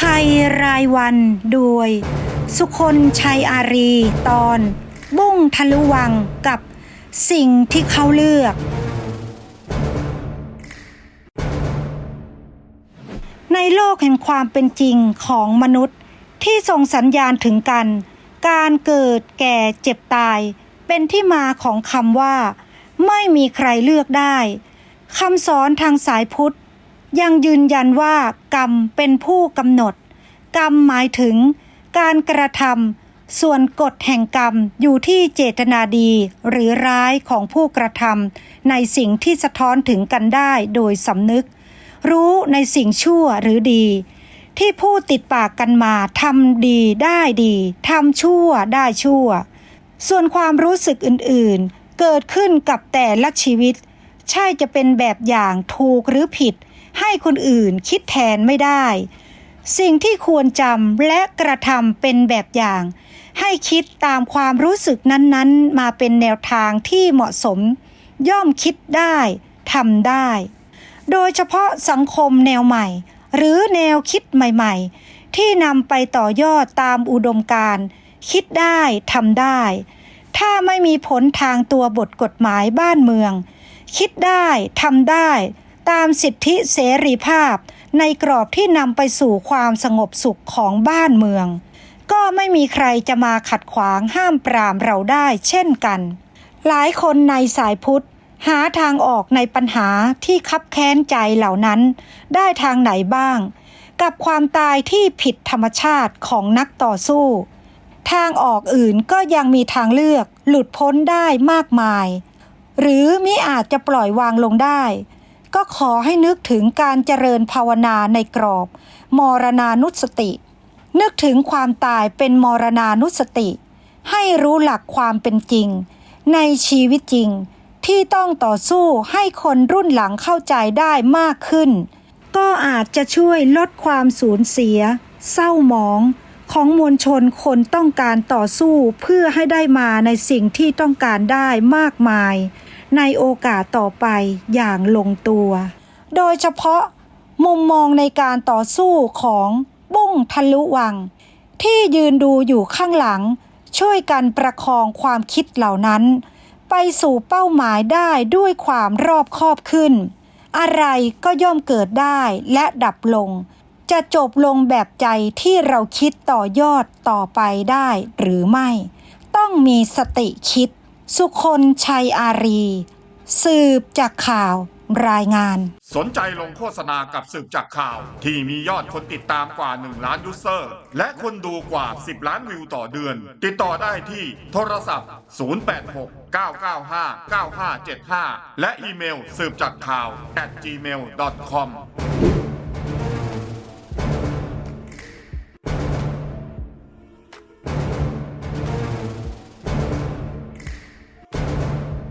ภัยรายวันโดย สุคนชัยอารีตอน บุ้งทะลุวังกับสิ่งที่เขาเลือก ในโลกแห่งความเป็นจริงของมนุษย์ที่ส่งสัญญาณถึงกัน การเกิดแก่เจ็บตาย เป็นที่มาของคำว่า ไม่มีใครเลือกได้คำสอนทางสายพุทธ ยังยืนยันว่ากรรมเป็นผู้กำหนด กรรมหมายถึงการกระทำส่วนกฎแห่งกรรมอยู่ที่เจตนาดีหรือร้ายของผู้กระทำในสิ่งที่สะท้อนถึงกันได้โดยสำนึก รู้ในสิ่งชั่วหรือดี ที่ผู้ติดปากกันมาทำดีได้ดีทำชั่วได้ชั่ว ส่วนความรู้สึกอื่นๆ เกิดขึ้นกับแต่ละชีวิต ใช่จะเป็นแบบอย่างถูกหรือผิด ให้คนอื่นคิดแทนไม่ได้ สิ่งที่ควรจำและกระทำเป็นแบบอย่าง ให้คิดตามความรู้สึกนั้นๆ มาเป็นแนวทางที่เหมาะสม ย่อมคิดได้ทำได้ โดยเฉพาะสังคมแนวใหม่ หรือแนวคิดใหม่ๆ ที่นำไปต่อยอดตามอุดมการณ์คิดได้ทำได้ ถ้าไม่มีผลทางตัวบทกฎหมายบ้านเมือง คิดได้ทำได้ ตามสิทธิเสรีภาพ ในกรอบที่นำไปสู่ความสงบสุขของบ้านเมือง ก็ไม่มีใครจะมาขัดขวางห้ามปรามเราได้เช่นกัน หลายคนในสายพุทธ หาทางออกในปัญหาที่คับแค้นใจเหล่านั้น ได้ทางไหนบ้าง กับความตายที่ผิดธรรมชาติของนักต่อสู้ ทางออกอื่นก็ยังมีทางเลือกหลุดพ้นได้มากมาย หรือมิอาจจะปล่อยวางลงได้ ก็ขอให้นึกถึงการเจริญภาวนาในกรอบ มรณานุสติ นึกถึงความตายเป็นมรณานุสติ ให้รู้หลักความเป็นจริง ในชีวิตจริง ที่ต้องต่อสู้ให้คนรุ่นหลังเข้าใจได้มากขึ้น ก็อาจจะช่วยลดความสูญเสีย เศร้าหมองของมวลชนคนต้องการต่อสู้เพื่อให้ได้มาในสิ่งที่ต้องการได้มากมาย ในโอกาสต่อไปอย่างลงตัว โดยเฉพาะมุมมองในการต่อสู้ของบุ้งทะลุวัง ที่ยืนดูอยู่ข้างหลัง ช่วยกันประคองความคิดเหล่านั้น ไปสู่เป้าหมายได้ด้วยความรอบคอบขึ้น อะไรก็ย่อมเกิดได้และดับลง จะจบลงแบบใจที่เราคิดต่อยอดต่อไปได้หรือไม่ ต้องมีสติคิด สุคนชัยอารี สืบจากข่าวรายงาน สนใจลงโฆษณากับสืบจากข่าว ที่มียอดคนติดตามกว่า 1 ล้านยูเซอร์ และคนดูกว่า 10 ล้านวิวต่อเดือน ติดต่อได้ที่โทรศัพท์ 086 995 9575 และอีเมลสืบจากข่าว at gmail.com